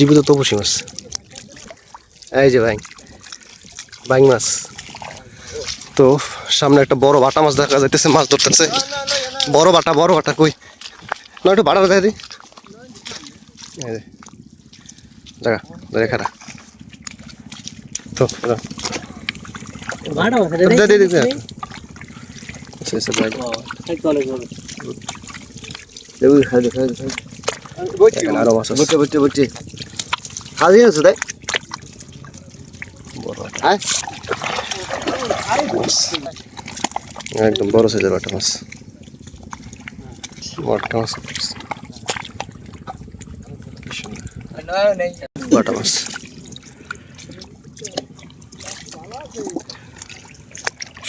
জীবিত তপসি মাছ। এই যে ভাই বাইং মাছ। তো সামনে একটা বড় বাটা মাছ দেখা যাইতেছে মাছ ধরতেছে। বড় বাটা বড় বাটা কই? না একটু বাটা দেখা দি দেখা। খারা তো এরা। ভাড়া দে, দে, দে, মাছ আছে। তাই একদম বড় সাইজের বাটা মাছ। বাটা মাছ বাটা মাছ।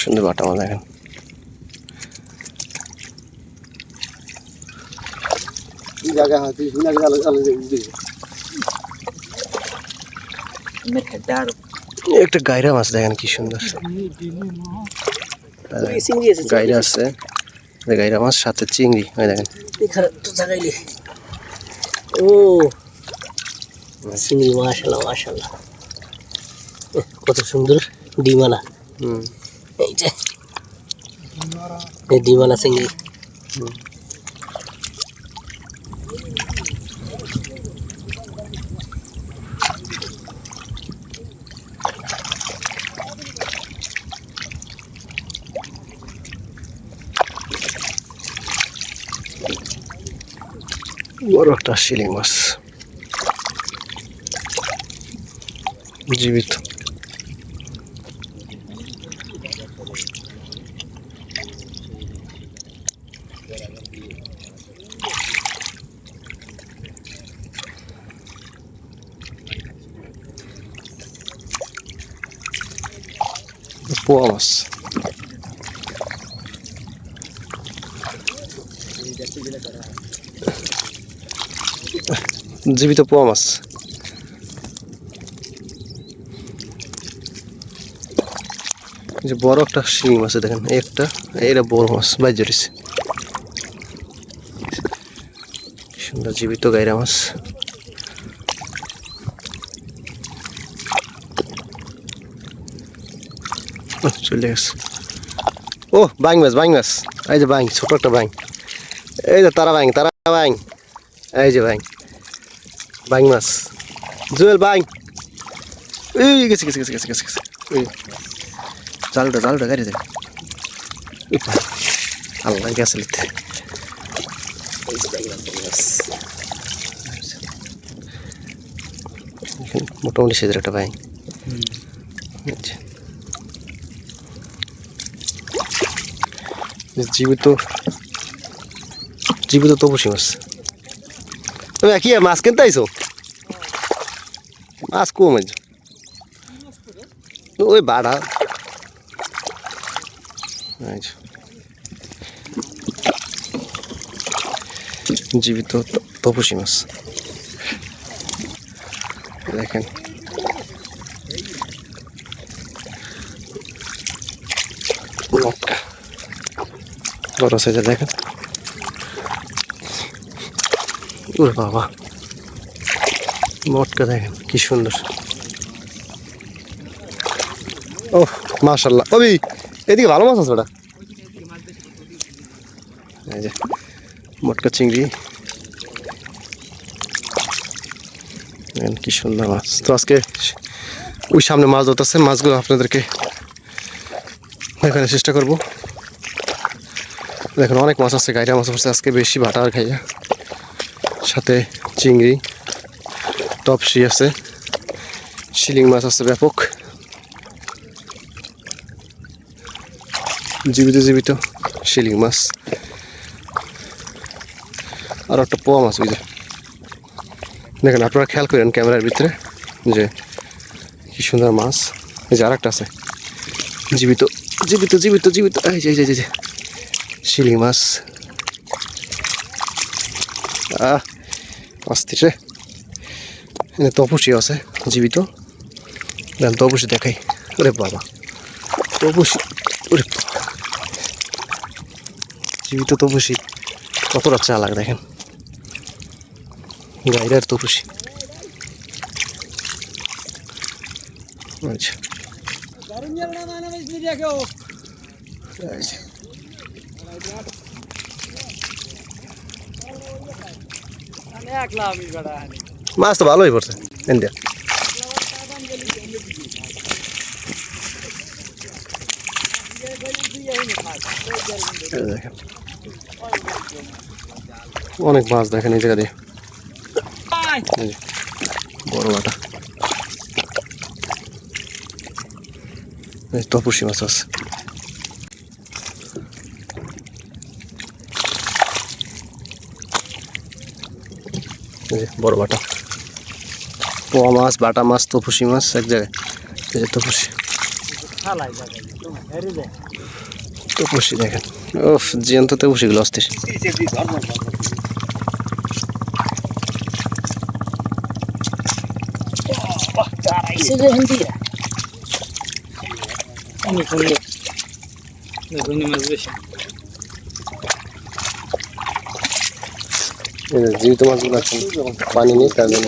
সুন্দর বাটা মাছ দেখেন। জায়গা হাতি শুনে গেলে আলো আলো দিদি একটা গাইরা মাছ দেখেন কি সুন্দর। গাইরা আছে। গাইরা মাছ সাথে চিংড়ি ওই দেখেন। ও। চিংড়ি মাশাল্লাহ মাশাল্লাহ কত সুন্দর। ডিমালা। হুম। এইটা এই ডিমালা চিংড়ি। বড় একটা শিলিং মাছ জীবিত পোয়া মাছ জীবিত পোয়া মাছ। যে বড় একটা শিং মাছ দেখেন, একটা এটা বড় মাছ, বাইর জড়িছে সুন্দর জীবিত গাইরা মাছ। চলে গেছে। ও বাইং মাছ বাইং মাছ। এই যে বাইং ছোট একটা বাইং এই যে তারা বাইং তারা বাইং এই যে বাইং বাইং মাছ। জুয়েল বাইং এই, গেছে গেছে গেছে গেছে গেছে গেছে। এই। জালটা জালটা গাড়ি দেয় আল্লাহ গেছে লিখতে মোটামুটি সেজের একটা বাইং আচ্ছা। জীবিত জীবিত তপসি মাছ। তুমি কি মাছ কিনতে আইছো? মাছ কম আইছো ওই বাড়া। আচ্ছা। জীবিত তপসি মাছ। দেখেন। লটকা বড় সাইজের, দেখেন। ওরে বাবা। মটকা দেখেন, কি সুন্দর। ও মাশাল্লাহ ওবি এদিকে ভালো মাছ আছে ওটা যে, মটকা চিংড়ি। কি সুন্দর মাছ। তো আজকে ওই সামনে মাছ ধরতেছে, মাছগুলো আপনাদেরকে দেখানোর চেষ্টা করব। দেখেন অনেক মাছ আছে, গাইরা মাছ আছে, আজকে বেশি ভাটা আর খাইয়া। সাথে চিংড়ি। টপসি আছে শিলিং মাছ আছে ব্যাপক। জীবিত জীবিত শিলিং মাছ আর একটা পোয়া মাছ ওই দেখেন আপনারা খেয়াল করেন ক্যামেরার ভিতরে যে কি সুন্দর মাছ এই যে আর একটা আছে। জীবিত জীবিত জীবিত জীবিত। এই যে এই যে, শিলিং মাছ আহ অস্থির রে এখানে তপসি আছে, জীবিত। দেন তপসি দেখাই। ওরে বাবা। তপসি ওরে। জীবিত তপসি কতটা চালাক দেখেন। গাইরার তপসি আচ্ছা। যে। মাছ তো ভালোই পড়ছে, ইন্ডিয়া। অনেক মাছ দেখেন এই জায়গা দিয়ে। বড় বাটা। তপসি মাছ আছে। বড় বাটা। পোয়া মাছ, বাটা মাছ, তপসি মাছ, এক জায়গায়। যে তপসি। দেখেন। ওফ জিয়ন্ত তপসিগুলো অস্থির। জীবিত মাছগুলো আছে, পানি নেই, তার জন্য।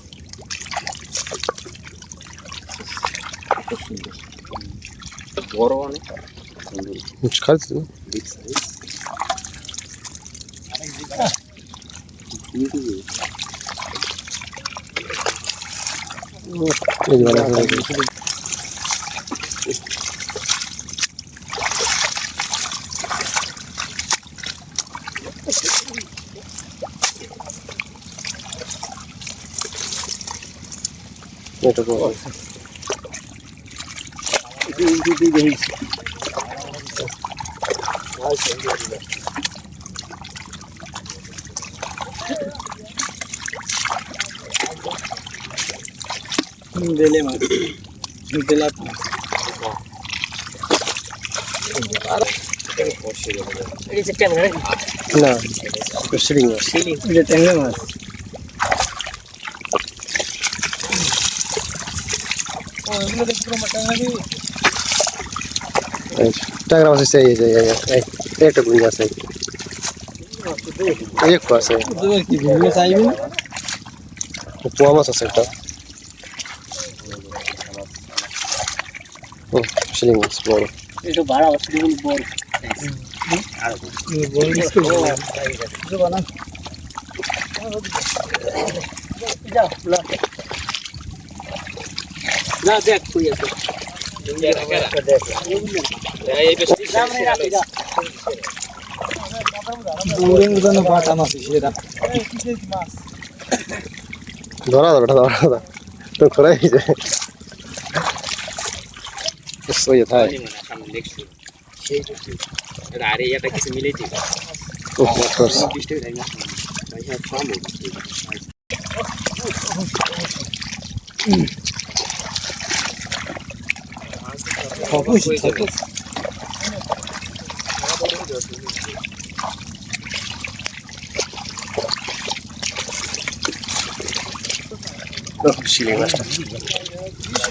বড় বাটা খাচ্ছি এই যে বাটা হয়ে গেছে। এটা বড়। না এটা শিরিং মাছ এই যে, ট্যাংরা মাছ আছে এই যে এই যে, এই এই একটা গুঞ্জা আছে। এই একটু আছে। পোয়া মাছ আছে একটা। শিরিং মাছ বড়। না দেখ তুই আছে? ধরা ধরা ধরা ধরা তো খরাই যায় সোয়ে থাই আরে এটা কিছু মিলেছে ও কোর্স শিরিং মাছটা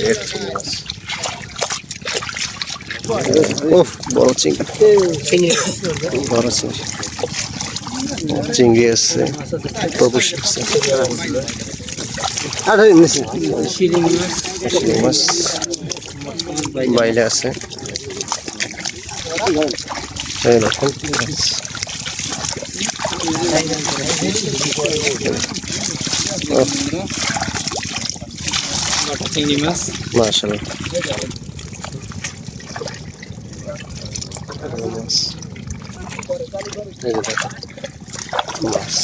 এর শিরিং মাছ। ওহ বড় চিংড়ি। বড় চিংড়ি। চিংড়ি আছে তরমুজ আছে আর এই নিচে। শিরিং মাছ বাইলে আছে এই দেখুন ওহ, চিংড়ি মাশাআল্লাহ মাছ এই যে দেখুন মাছ।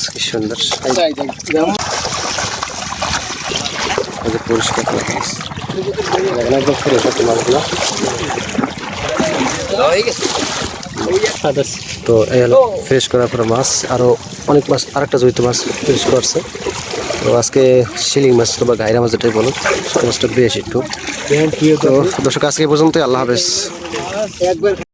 কি সুন্দর এই এই যে পরিষ্কার করা মাছ দেখেন একদম ফ্রেশ আছে মাছগুলো সাদা তো এই হলো ফ্রেশ করার পরে মাছ আরও অনেক মাছ, আরেকটা জড়িত মাছ ফ্রেশ করছে। তো আজকে শিলিং মাছ বা গাইরা মাছ যেটাই বলো মাছটা বেশ একটু। তো দর্শক, আজকে পর্যন্ত আল্লাহ হাফেজ।